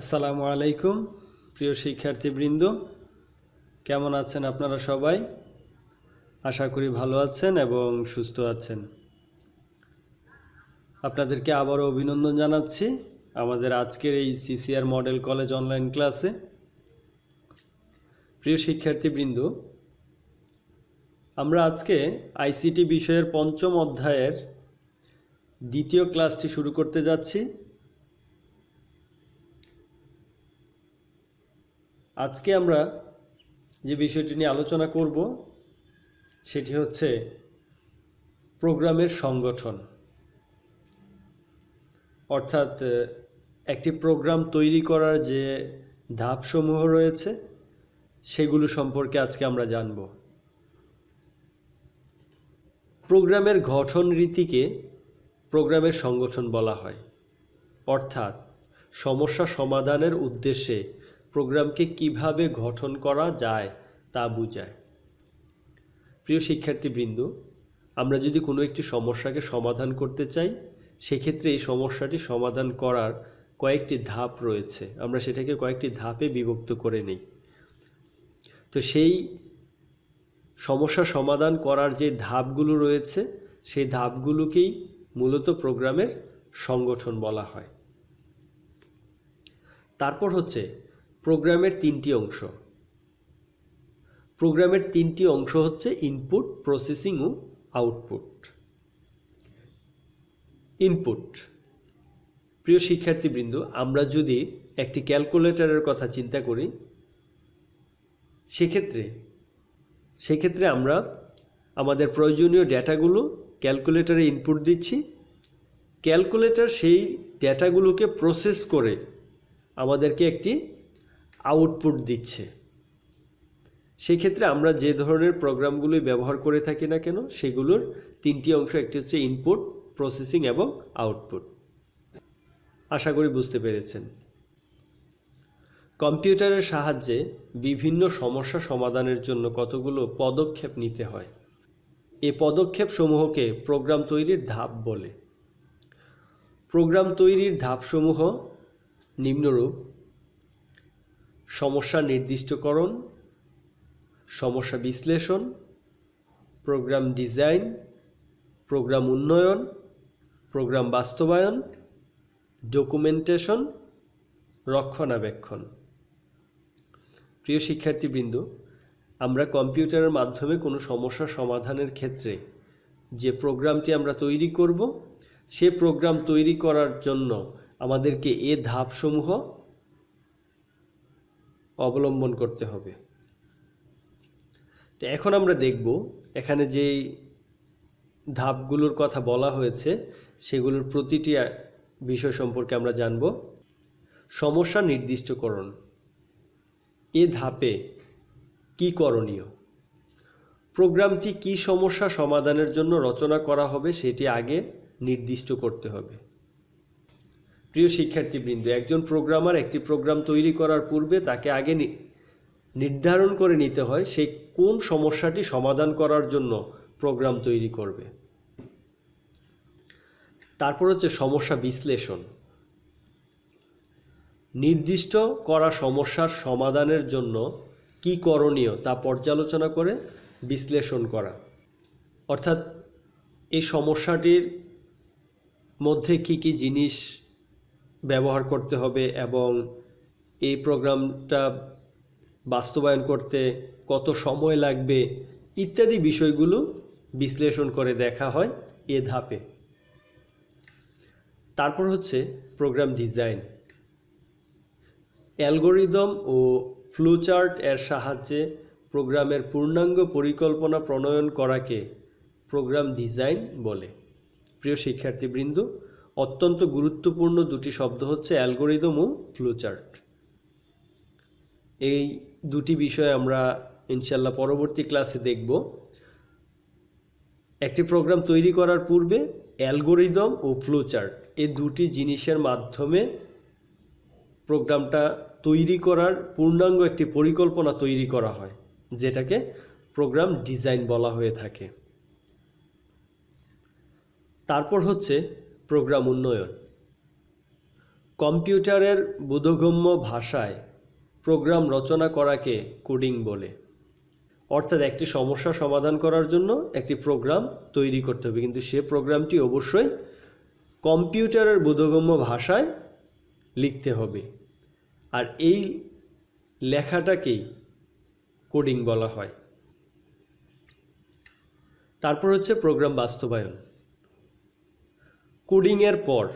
আসসালামু আলাইকুম, প্রিয় শিক্ষার্থীবৃন্দ। কেমন আছেন আপনারা সবাই? আশা করি ভালো আছেন এবং সুস্থ আছেন। আপনাদেরকে আবারও অভিনন্দন জানাচ্ছি আমাদের আজকের এই সিসিআর মডেল কলেজ অনলাইন ক্লাসে। প্রিয় শিক্ষার্থীবৃন্দ, আমরা আজকে আইসিটি বিষয়ের পঞ্চম অধ্যায়ের দ্বিতীয় ক্লাসটি শুরু করতে যাচ্ছি। আজকে আমরা যে বিষয়টি নিয়ে আলোচনা করব, সেটি হচ্ছে প্রোগ্রামের সংগঠন। অর্থাৎ একটি প্রোগ্রাম তৈরি করার যে ধাপসমূহ রয়েছে, সেগুলো সম্পর্কে আজকে আমরা জানব। প্রোগ্রামের গঠন রীতিকে প্রোগ্রামের সংগঠন বলা হয়। অর্থাৎ, সমস্যা সমাধানের উদ্দেশ্যে প্রোগ্রামকে কীভাবে গঠন করা যায় তা বোঝায়। প্রিয় শিক্ষার্থীবৃন্দ, আমরা যদি কোনো একটি সমস্যাকে সমাধান করতে চাই, সেক্ষেত্রে এই সমস্যাটি সমাধান করার কয়েকটি ধাপ রয়েছে। আমরা সেটাকে কয়েকটি ধাপে বিভক্ত করে নিই। তো সেই সমস্যা সমাধান করার যে ধাপগুলো রয়েছে, সেই ধাপগুলোকেই মূলত প্রোগ্রামের সংগঠন বলা হয়। তারপর হচ্ছে প্রোগ্রামের তিনটি অংশ। প্রোগ্রামের তিনটি অংশ হচ্ছে ইনপুট প্রসেসিং ও আউটপুট ইনপুট প্রিয় শিক্ষার্থীবৃন্দ, আমরা যদি একটি ক্যালকুলেটরের কথা চিন্তা করি, সেক্ষেত্রে সেক্ষেত্রে আমরা আমাদের প্রয়োজনীয় ডেটাগুলো ক্যালকুলেটরে ইনপুট দিচ্ছি। ক্যালকুলেটর সেই ডেটাগুলোকে প্রসেস করে আমাদেরকে একটি আউটপুট দিচ্ছে। সেক্ষেত্রে আমরা যে ধরনের প্রোগ্রামগুলি ব্যবহার করে থাকি না কেন, সেগুলোর তিনটি অংশ, একটি হচ্ছে ইনপুট প্রসেসিং এবং আউটপুট আশা করি বুঝতে পেরেছেন। কম্পিউটারের সাহায্যে বিভিন্ন সমস্যা সমাধানের জন্য কতগুলো পদক্ষেপ নিতে হয়। এ পদক্ষেপ সমূহকে প্রোগ্রাম তৈরির ধাপ বলে। প্রোগ্রাম তৈরির ধাপসমূহ নিম্নরূপ। সমস্যা নির্দিষ্টকরণ, সমস্যা বিশ্লেষণ, প্রোগ্রাম ডিজাইন, প্রোগ্রাম উন্নয়ন, প্রোগ্রাম বাস্তবায়ন, ডকুমেন্টেশন, রক্ষণাবেক্ষণ। প্রিয় শিক্ষার্থীবৃন্দ, আমরা কম্পিউটারের মাধ্যমে কোনো সমস্যা সমাধানের ক্ষেত্রে যে প্রোগ্রামটি আমরা তৈরি করব, সে প্রোগ্রাম তৈরি করার জন্য আমাদেরকে এ ধাপসমূহ অবলম্বন করতে হবে। তো এখন আমরা দেখব, এখানে যেই ধাপগুলোর কথা বলা হয়েছে, সেগুলোর প্রতিটি বিষয় সম্পর্কে আমরা জানব। সমস্যা নির্দিষ্টকরণ। এ ধাপে কি করণীয়? প্রোগ্রামটি কি সমস্যা সমাধানের জন্য রচনা করা হবে সেটি আগে নির্দিষ্ট করতে হবে। প্রিয় শিক্ষার্থীবৃন্দ, একজন প্রোগ্রামার একটি প্রোগ্রাম তৈরি করার পূর্বে তাকে আগে নির্ধারণ করে নিতে হয় সে কোন সমস্যাটি সমাধান করার জন্য প্রোগ্রাম তৈরি করবে। তারপর হচ্ছে সমস্যা বিশ্লেষণ। নির্দিষ্ট করা সমস্যার সমাধানের জন্য কি করণীয় তা পর্যালোচনা করে বিশ্লেষণ করা। অর্থাৎ এই সমস্যাটির মধ্যে কি কি জিনিস ব্যবহার করতে হবে এবং এই প্রোগ্রামটা বাস্তবায়ন করতে কত সময় লাগবে ইত্যাদি বিষয়গুলো বিশ্লেষণ করে দেখা হয় এ ধাপে। তারপর হচ্ছে প্রোগ্রাম ডিজাইন। অ্যালগোরিদম ও ফ্লোচার্ট এর সাহায্যে প্রোগ্রামের পূর্ণাঙ্গ পরিকল্পনা প্রণয়ন করাকে প্রোগ্রাম ডিজাইন বলে। প্রিয় শিক্ষার্থীবৃন্দ অত্যন্ত গুরুত্বপূর্ণ দুটি শব্দ হচ্ছে অ্যালগোরিদম ও ফ্লোচার্ট। এই দুটি বিষয় আমরা ইনশাল্লাহ পরবর্তী ক্লাসে দেখব। একটি প্রোগ্রাম তৈরি করার পূর্বে অ্যালগোরিদম ও ফ্লোচার্ট এই দুটি জিনিসের মাধ্যমে প্রোগ্রামটা তৈরি করার পূর্ণাঙ্গ একটি পরিকল্পনা তৈরি করা হয়, যেটাকে প্রোগ্রাম ডিজাইন বলা হয়ে থাকে। তারপর হচ্ছে প্রোগ্রাম উন্নয়ন। কম্পিউটারের বোধগম্য ভাষায় প্রোগ্রাম রচনা করাকে কোডিং বলে। অর্থাৎ একটি সমস্যা সমাধান করার জন্য একটি প্রোগ্রাম তৈরি করতে হবে। কিন্তু সে প্রোগ্রামটি অবশ্যই কম্পিউটারের বোধগম্য ভাষায় লিখতে হবে। আর এই লেখাটাকেই কোডিং বলা হয়। তারপর হচ্ছে প্রোগ্রাম বাস্তবায়ন। কোডিংয়ের পর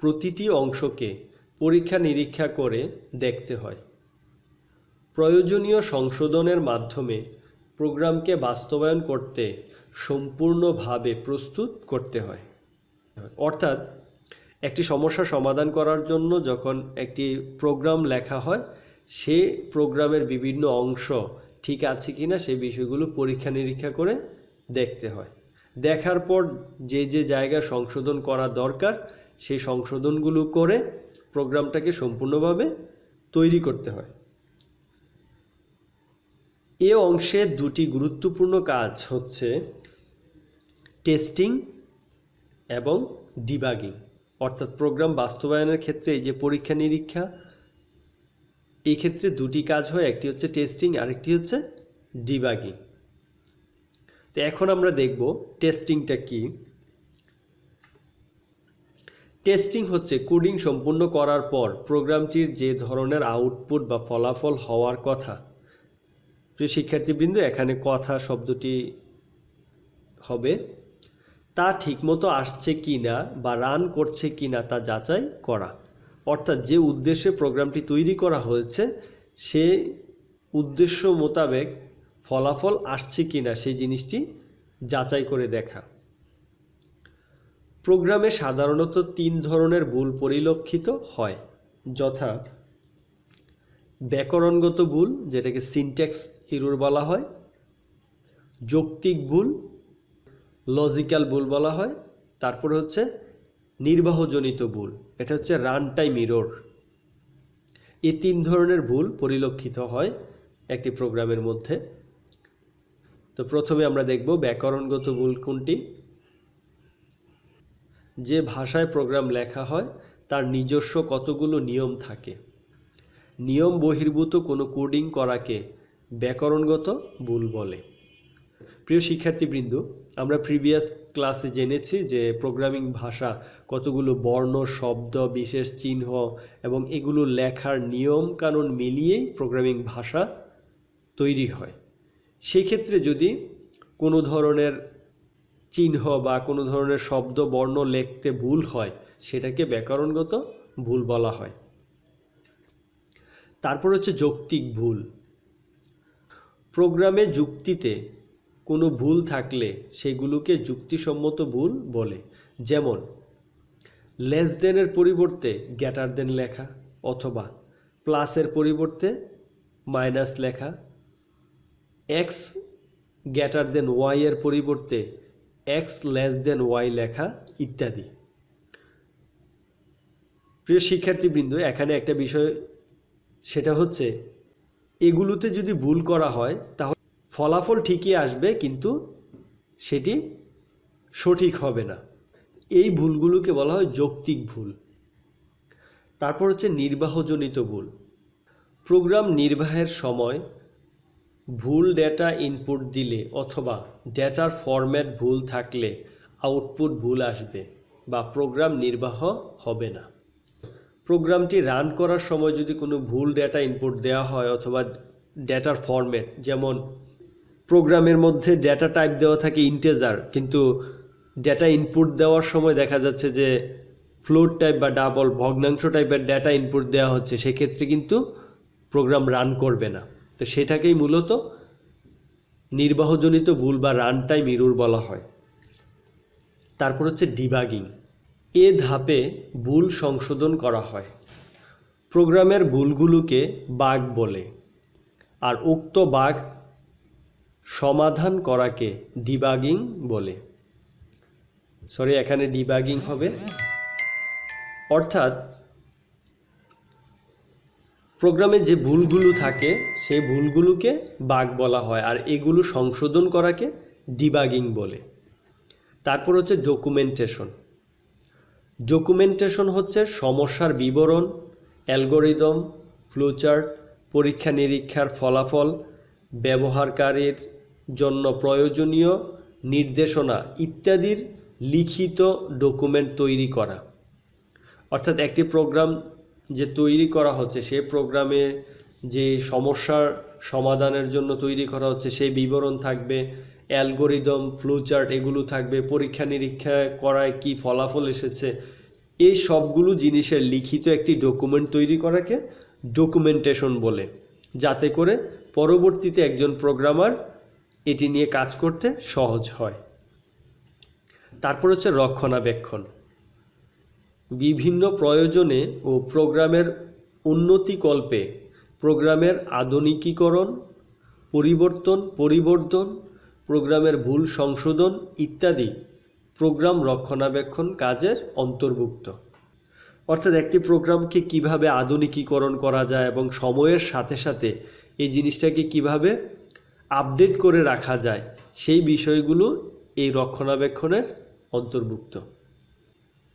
প্রতিটি অংশকে পরীক্ষা নিরীক্ষা করে দেখতে হয়। প্রয়োজনীয় সংশোধনের মাধ্যমে প্রোগ্রামকে বাস্তবায়ন করতে সম্পূর্ণভাবে প্রস্তুত করতে হয়। অর্থাৎ একটি সমস্যা সমাধান করার জন্য যখন একটি প্রোগ্রাম লেখা হয়, সে প্রোগ্রামের বিভিন্ন অংশ ঠিক আছে কি না সেই বিষয়গুলো পরীক্ষা নিরীক্ষা করে দেখতে হয়। দেখার পর যে যে জায়গা সংশোধন করা দরকার, সেই সংশোধনগুলো করে প্রোগ্রামটাকে সম্পূর্ণভাবে তৈরি করতে হয়। এ অংশের দুটি গুরুত্বপূর্ণ কাজ হচ্ছে টেস্টিং এবং ডিবাগিং। অর্থাৎ প্রোগ্রাম বাস্তবায়নের ক্ষেত্রে এই যে পরীক্ষা নিরীক্ষা, এই ক্ষেত্রে দুটি কাজ হয়, একটি হচ্ছে টেস্টিং, আরেকটি হচ্ছে ডিবাগিং। তো এখন আমরা দেখব টেস্টিংটা কি। টেস্টিং হচ্ছে কোডিং সম্পূর্ণ করার পর প্রোগ্রামটির যে ধরনের আউটপুট বা ফলাফল হওয়ার কথা। প্রিয় শিক্ষার্থীবৃন্দ, এখানে কথা শব্দটি হবে, তা ঠিকমতো আসছে কি না বা রান করছে কি না তা যাচাই করা। অর্থাৎ যে উদ্দেশ্যে প্রোগ্রামটি তৈরি করা হয়েছে, সে উদ্দেশ্য মোতাবেক ফলাফল আসছে কি না সেই জিনিসটি যাচাই করে দেখা। প্রোগ্রামে সাধারণত তিন ধরনের ভুল পরিলক্ষিত হয়, যথা ব্যাকরণগত ভুল, যেটাকে সিনট্যাক্স ইরোর বলা হয়, যৌক্তিক ভুল, লজিক্যাল ভুল বলা হয়, তারপরে হচ্ছে নির্বাহজনিত ভুল, এটা হচ্ছে রান টাইম ইরোর। এই তিন ধরনের ভুল পরিলক্ষিত হয় একটি প্রোগ্রামের মধ্যে। তো প্রথমে আমরা দেখব ব্যাকরণগত ভুল কোনটি। যে ভাষায় প্রোগ্রাম লেখা হয়, তার নিজস্ব কতগুলো নিয়ম থাকে। নিয়ম বহির্ভূত কোনো কোডিং করাকে ব্যাকরণগত ভুল বলে। প্রিয় শিক্ষার্থীবৃন্দ, আমরা প্রিভিয়াস ক্লাসে জেনেছি যে প্রোগ্রামিং ভাষা কতগুলো বর্ণ, শব্দ, বিশেষ চিহ্ন এবং এগুলো লেখার নিয়ম কানুন মিলিয়েই প্রোগ্রামিং ভাষা তৈরি হয়। সেই ক্ষেত্রে যদি কোনো ধরনের চিহ্ন বা কোনো ধরনের শব্দ, বর্ণ লিখতে ভুল হয়, সেটাকে ব্যাকরণগত ভুল বলা হয়। তারপর হচ্ছে যৌক্তিক ভুল। প্রোগ্রামে যুক্তিতে কোনো ভুল থাকলে সেগুলোকে যুক্তিসম্মত ভুল বলে। যেমন লেস দেনের পরিবর্তে গ্যাটার দেন লেখা অথবা প্লাসের পরিবর্তে মাইনাস লেখা এক্স গ্যাটার দেন ওয়াই এর পরিবর্তে এক্স লেস দেন ওয়াই লেখা ইত্যাদি। প্রিয় শিক্ষার্থীবৃন্দ, এখানে একটা বিষয়, সেটা হচ্ছে এগুলোতে যদি ভুল করা হয়, তাহলে ফলাফল ঠিকই আসবে, কিন্তু সেটি সঠিক হবে না। এই ভুলগুলোকে বলা হয় যৌক্তিক ভুল। তারপর হচ্ছে নির্বাহজনিত ভুল। প্রোগ্রাম নির্বাহের সময় ভুল ডেটা ইনপুট দিলে অথবা ডেটার ফরম্যাট ভুল থাকলে আউটপুট ভুল আসবে বা প্রোগ্রাম নির্বাহ হবে না। প্রোগ্রামটি রান করার সময় যদি কোনো ভুল ডেটা ইনপুট দেওয়া হয় অথবা ডেটার ফরম্যাট যেমন প্রোগ্রামের মধ্যে ডেটা টাইপ দেওয়া থাকে ইন্টেজার কিন্তু ডেটা ইনপুট দেওয়ার সময় দেখা যাচ্ছে যে ফ্লোট টাইপ বা ডাবল ভগ্নাংশ টাইপের ডেটা ইনপুট দেওয়া হচ্ছে, সেক্ষেত্রে কিন্তু প্রোগ্রাম রান করবে না। তো সেটাকেই মূলত নির্বাহজনিত ভুল বা রান টাইম বলা হয়। তারপর হচ্ছে ডিবাগিং। এ ধাপে ভুল সংশোধন করা হয়। প্রোগ্রামের ভুলগুলোকে বাগ বলে আর উক্ত বাগ সমাধান করাকে ডিবাগিং বলে। সরি, এখানে ডিবাগিং হবে। অর্থাৎ প্রোগ্রামে যে ভুলগুলো থাকে, সেই ভুলগুলোকে বাগ বলা হয় আর এগুলো সংশোধন করাকে ডিবাগিং বলে। তারপর হচ্ছে ডকুমেন্টেশন। ডকুমেন্টেশন হচ্ছে সমস্যার বিবরণ, অ্যালগোরিদম ফ্লুচার্ট পরীক্ষা নিরীক্ষার ফলাফল, ব্যবহারকারীর জন্য প্রয়োজনীয় নির্দেশনা ইত্যাদির লিখিত ডকুমেন্ট তৈরি করা। অর্থাৎ একটি প্রোগ্রাম যে তৈরি করা হচ্ছে, সে প্রোগ্রামে যে সমস্যার সমাধানের জন্য তৈরি করা হচ্ছে, সেই বিবরণ থাকবে, অ্যালগোরিদম ফ্লুচার্ট এগুলো থাকবে, পরীক্ষা নিরীক্ষা করায় কি ফলাফল এসেছে, এই সবগুলো জিনিসের লিখিত একটি ডকুমেন্ট তৈরি করাকে ডকুমেন্টেশন বলে, যাতে করে পরবর্তীতে একজন প্রোগ্রামার এটি নিয়ে কাজ করতে সহজ হয়। তারপর হচ্ছে রক্ষণাবেক্ষণ। বিভিন্ন প্রয়োজনে ও প্রোগ্রামের উন্নতিকল্পে প্রোগ্রামের আধুনিকীকরণ, পরিবর্তন পরিবর্তন প্রোগ্রামের ভুল সংশোধন ইত্যাদি প্রোগ্রাম রক্ষণাবেক্ষণ কাজের অন্তর্ভুক্ত। অর্থাৎ একটি প্রোগ্রামকে কীভাবে আধুনিকীকরণ করা যায় এবং সময়ের সাথে সাথে এই জিনিসটাকে কীভাবে আপডেট করে রাখা যায়, সেই বিষয়গুলো এই রক্ষণাবেক্ষণের অন্তর্ভুক্ত।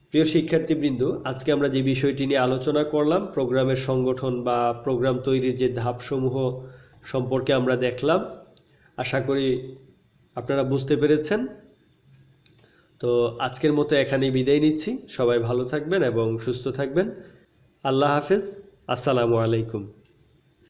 প্রিয় শিক্ষার্থীবৃন্দ, আজকে আমরা যে বিষয়টি নিয়ে আলোচনা করলাম, প্রোগ্রামের সংগঠন বা প্রোগ্রাম তৈরির যে ধাপসমূহ সম্পর্কে আমরা দেখলাম, আশা করি আপনারা বুঝতে পেরেছেন। তো আজকের মতো এখানেই বিদায় নিচ্ছি। সবাই ভালো থাকবেন এবং সুস্থ থাকবেন। আল্লাহ হাফেজ। আসসালামু আলাইকুম।